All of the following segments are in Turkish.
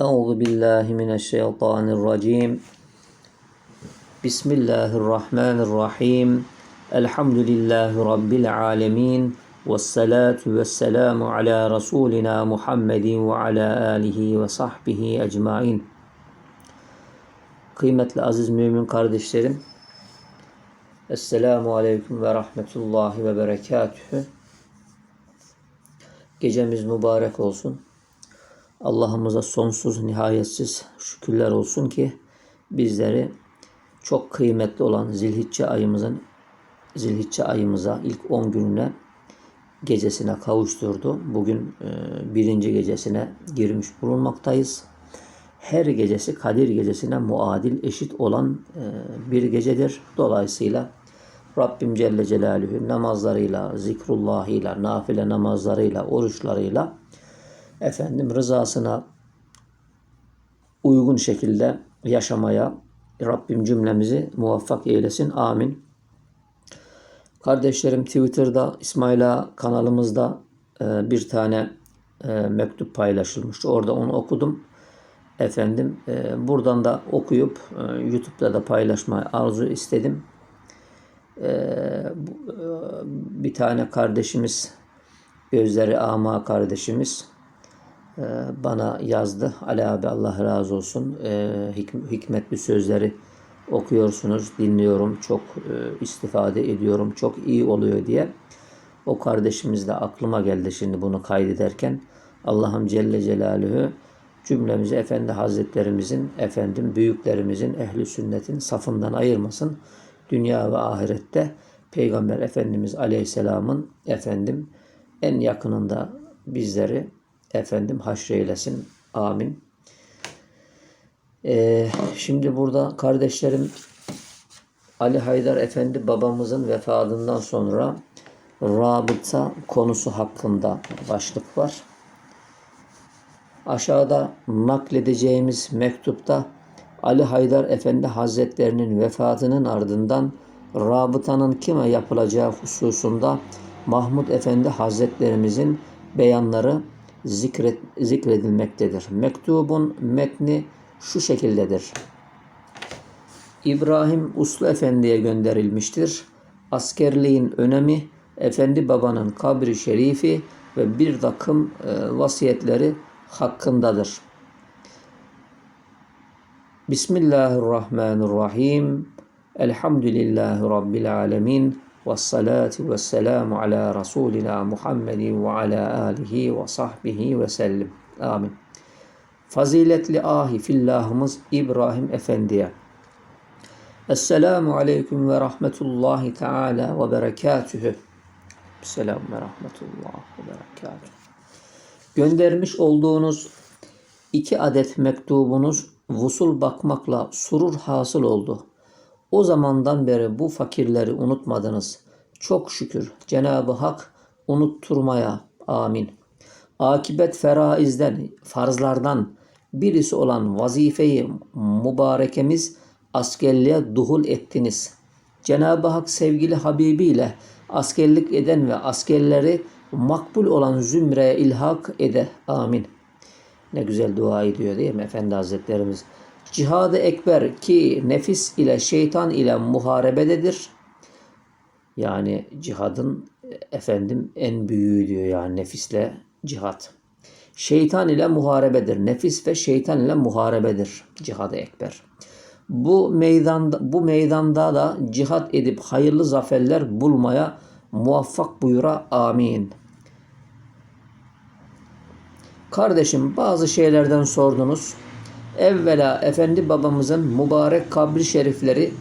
Euzu billahi mineşşeytanirracim. Bismillahirrahmanirrahim. Elhamdülillahi rabbil alamin. Vessalatu vesselamu ala rasulina Muhammedin ve ala alihi ve sahbihi ecmaîn. Kıymetli aziz mümin kardeşlerim. Esselamu aleyküm ve rahmetullahi ve berekatühü. Gecemiz mübarek olsun. Allah'ımıza sonsuz nihayetsiz şükürler olsun ki bizleri çok kıymetli olan Zilhicce ayımızın Zilhicce ayımıza ilk 10 gününe gecesine kavuşturdu. Bugün e, birinci gecesine girmiş bulunmaktayız. Her gecesi Kadir gecesine muadil eşit olan e, bir gecedir. Dolayısıyla Rabbim Celle Celaluhu namazlarıyla, zikrullahıyla, nafile namazlarıyla, oruçlarıyla efendim rızasına uygun şekilde yaşamaya Rabbim cümlemizi muvaffak eylesin. Amin. Kardeşlerim Twitter'da İsmaila kanalımızda e, bir tane e, mektup paylaşılmıştı. Orada onu okudum. Efendim e, buradan da okuyup YouTube'da da paylaşmayı arzu istedim. Bir tane kardeşimiz gözleri ama kardeşimiz bana yazdı. Ali abi Allah razı olsun. E, hik- hikmetli sözleri okuyorsunuz, dinliyorum, çok e, istifade ediyorum, çok iyi oluyor diye. O kardeşimiz de aklıma geldi şimdi bunu kaydederken. Allah'ım Celle Celaluhu cümlemizi Efendi Hazretlerimizin, efendim büyüklerimizin, ehli sünnetin safından ayırmasın. Dünya ve ahirette Peygamber Efendimiz Aleyhisselam'ın efendim en yakınında bizleri efendim haşreylesin. Amin. Ee, şimdi burada kardeşlerim Ali Haydar Efendi babamızın vefatından sonra rabıta konusu hakkında başlık var. Aşağıda nakledeceğimiz mektupta Ali Haydar Efendi Hazretlerinin vefatının ardından rabıtanın kime yapılacağı hususunda Mahmud Efendi Hazretlerimizin beyanları zikret, zikredilmektedir. Mektubun metni şu şekildedir. İbrahim Uslu Efendi'ye gönderilmiştir. Askerliğin önemi, Efendi Baba'nın kabri şerifi ve bir takım e, vasiyetleri hakkındadır. Bismillahirrahmanirrahim. Elhamdülillahi Rabbil alemin. Ve selamu ala Resulina Muhammedin ve ala alihi ve sahbihi ve sellim. Amin. Faziletli ahi fillahımız İbrahim Efendi'ye. Esselamu aleyküm ve rahmetullahi teala ve berekatühü. Selamun ve rahmetullah ve berekatühü. Göndermiş olduğunuz iki adet mektubunuz vusul bakmakla surur hasıl oldu. O zamandan beri bu fakirleri unutmadınız. Çok şükür Cenab-ı Hak unutturmaya. Amin. Akibet feraizden, farzlardan birisi olan vazifeyi mübarekemiz askerliğe duhul ettiniz. Cenab-ı Hak sevgili Habibiyle askerlik eden ve askerleri makbul olan zümreye ilhak ede. Amin. Ne güzel dua ediyor değil mi Efendi Hazretlerimiz? Cihadı ekber ki nefis ile şeytan ile muharebededir. Yani cihadın efendim en büyüğü diyor yani nefisle cihat. Şeytan ile muharebedir. Nefis ve şeytan ile muharebedir cihadı ekber. Bu meydanda bu meydanda da cihat edip hayırlı zaferler bulmaya muvaffak buyura amin. Kardeşim bazı şeylerden sordunuz. Evvela Efendi babamızın mübarek kabri şerifleri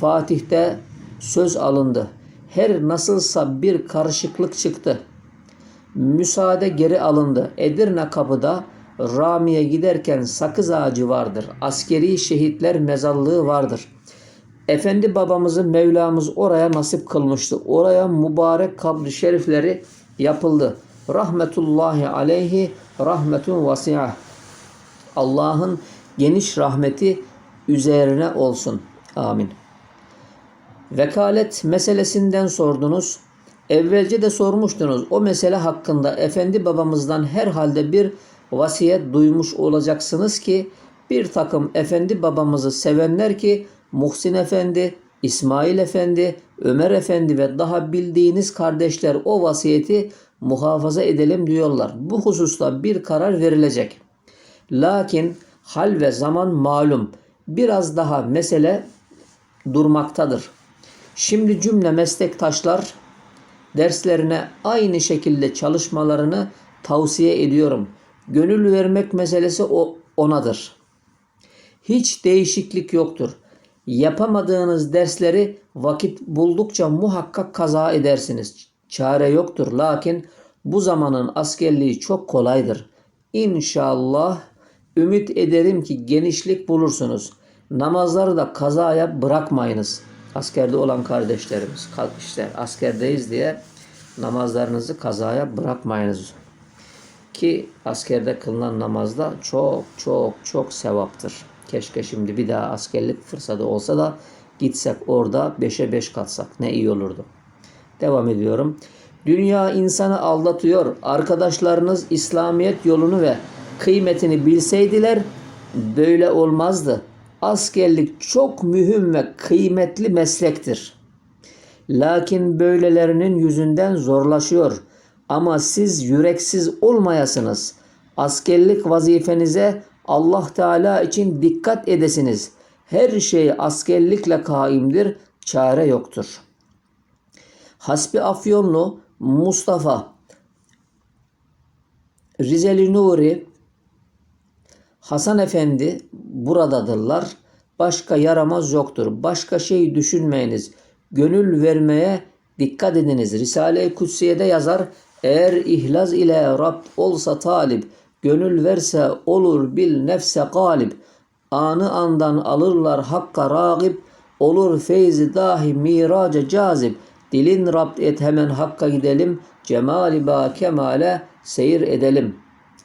Fatih'te söz alındı. Her nasılsa bir karışıklık çıktı. Müsaade geri alındı. Edirne kapıda Rami'ye giderken sakız ağacı vardır. Askeri şehitler mezarlığı vardır. Efendi babamızı Mevlamız oraya nasip kılmıştı. Oraya mübarek kabri şerifleri yapıldı. Rahmetullahi aleyhi rahmetun vasi'ah. Allah'ın geniş rahmeti üzerine olsun. Amin. Vekalet meselesinden sordunuz. Evvelce de sormuştunuz. O mesele hakkında efendi babamızdan herhalde bir vasiyet duymuş olacaksınız ki bir takım efendi babamızı sevenler ki Muhsin Efendi, İsmail Efendi, Ömer Efendi ve daha bildiğiniz kardeşler o vasiyeti muhafaza edelim diyorlar. Bu hususta bir karar verilecek. Lakin hal ve zaman malum. Biraz daha mesele durmaktadır. Şimdi cümle meslektaşlar derslerine aynı şekilde çalışmalarını tavsiye ediyorum. Gönül vermek meselesi o onadır. Hiç değişiklik yoktur. Yapamadığınız dersleri vakit buldukça muhakkak kaza edersiniz. Çare yoktur. Lakin bu zamanın askerliği çok kolaydır. İnşallah ümit ederim ki genişlik bulursunuz. Namazları da kazaya bırakmayınız. Askerde olan kardeşlerimiz işte askerdeyiz diye namazlarınızı kazaya bırakmayınız. Ki askerde kılınan namazda çok çok çok sevaptır. Keşke şimdi bir daha askerlik fırsatı olsa da gitsek orada beşe beş katsak ne iyi olurdu. Devam ediyorum. Dünya insanı aldatıyor. Arkadaşlarınız İslamiyet yolunu ve kıymetini bilseydiler böyle olmazdı. Askerlik çok mühim ve kıymetli meslektir. Lakin böylelerinin yüzünden zorlaşıyor. Ama siz yüreksiz olmayasınız. Askerlik vazifenize Allah Teala için dikkat edesiniz. Her şey askerlikle kaimdir, çare yoktur. Hasbi Afyonlu Mustafa Rizeli Nuri Hasan Efendi buradadırlar. Başka yaramaz yoktur. Başka şey düşünmeyiniz. Gönül vermeye dikkat ediniz. Risale-i Kutsiye'de yazar. Eğer ihlas ile Rab olsa talip, gönül verse olur bil nefse galip. Anı andan alırlar hakka ragip, olur feyzi dahi miraca cazip. Dilin Rab et hemen hakka gidelim, cemali ba kemale seyir edelim.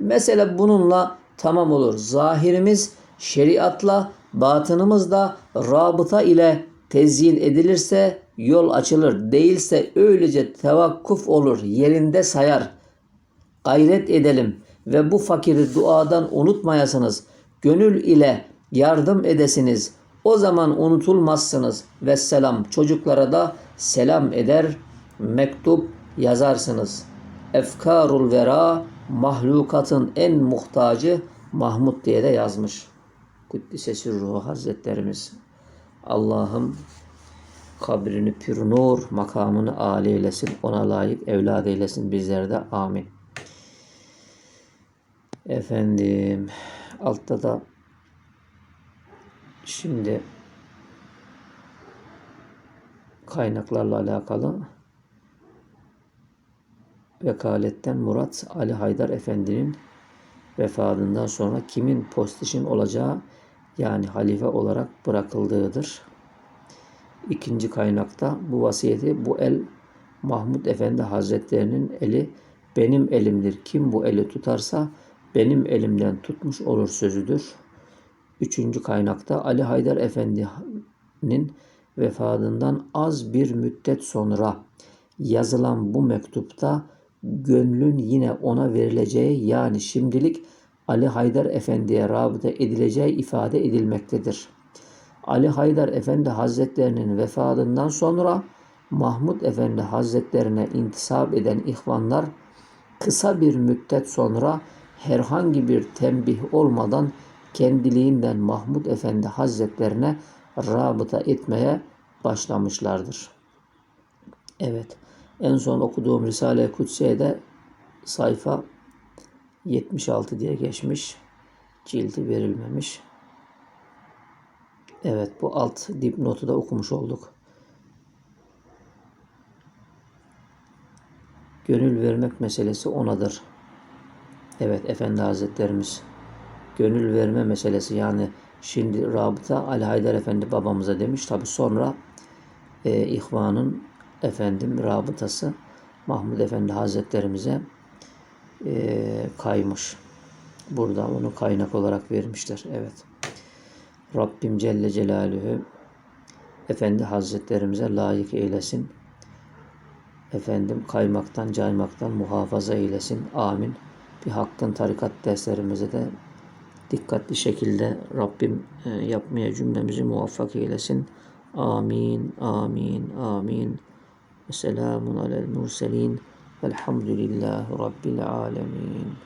Mesele bununla tamam olur. Zahirimiz şeriatla, batınımız da rabıta ile tezyin edilirse yol açılır. Değilse öylece tevakkuf olur, yerinde sayar. Gayret edelim ve bu fakiri duadan unutmayasınız. Gönül ile yardım edesiniz. O zaman unutulmazsınız. Ve selam çocuklara da selam eder, mektup yazarsınız. Efkarul vera mahlukatın en muhtacı Mahmud diye de yazmış. Kuddise ruhu Hazretlerimiz. Allah'ım kabrini pür nur, makamını âli eylesin, ona layık evlad eylesin bizlere de. Amin. Efendim, altta da şimdi kaynaklarla alakalı vekaletten Murat Ali Haydar Efendi'nin vefatından sonra kimin postişin olacağı yani halife olarak bırakıldığıdır. İkinci kaynakta bu vasiyeti bu el Mahmud Efendi Hazretlerinin eli benim elimdir. Kim bu eli tutarsa benim elimden tutmuş olur sözüdür. Üçüncü kaynakta Ali Haydar Efendi'nin vefatından az bir müddet sonra yazılan bu mektupta gönlün yine ona verileceği yani şimdilik Ali Haydar Efendi'ye rabıta edileceği ifade edilmektedir. Ali Haydar Efendi Hazretlerinin vefatından sonra Mahmud Efendi Hazretlerine intisap eden ihvanlar kısa bir müddet sonra herhangi bir tembih olmadan kendiliğinden Mahmud Efendi Hazretlerine rabıta etmeye başlamışlardır. Evet, en son okuduğum Risale-i Kutsiye'de sayfa 76 diye geçmiş. Cildi verilmemiş. Evet bu alt dipnotu da okumuş olduk. Gönül vermek meselesi onadır. Evet Efendi Hazretlerimiz gönül verme meselesi yani şimdi rabıta Ali Haydar Efendi babamıza demiş. Tabi sonra e, ihvanın efendim rabıtası Mahmud Efendi Hazretlerimize e, kaymış. Burada onu kaynak olarak vermişler. Evet. Rabbim Celle Celaluhu Efendi Hazretlerimize layık eylesin. Efendim kaymaktan, caymaktan muhafaza eylesin. Amin. bir hakkın tarikat derslerimize de dikkatli şekilde Rabbim e, yapmaya cümlemizi muvaffak eylesin. Amin, amin, amin. Selamun alel murselin. Velhamdülillahi Rabbil alemin.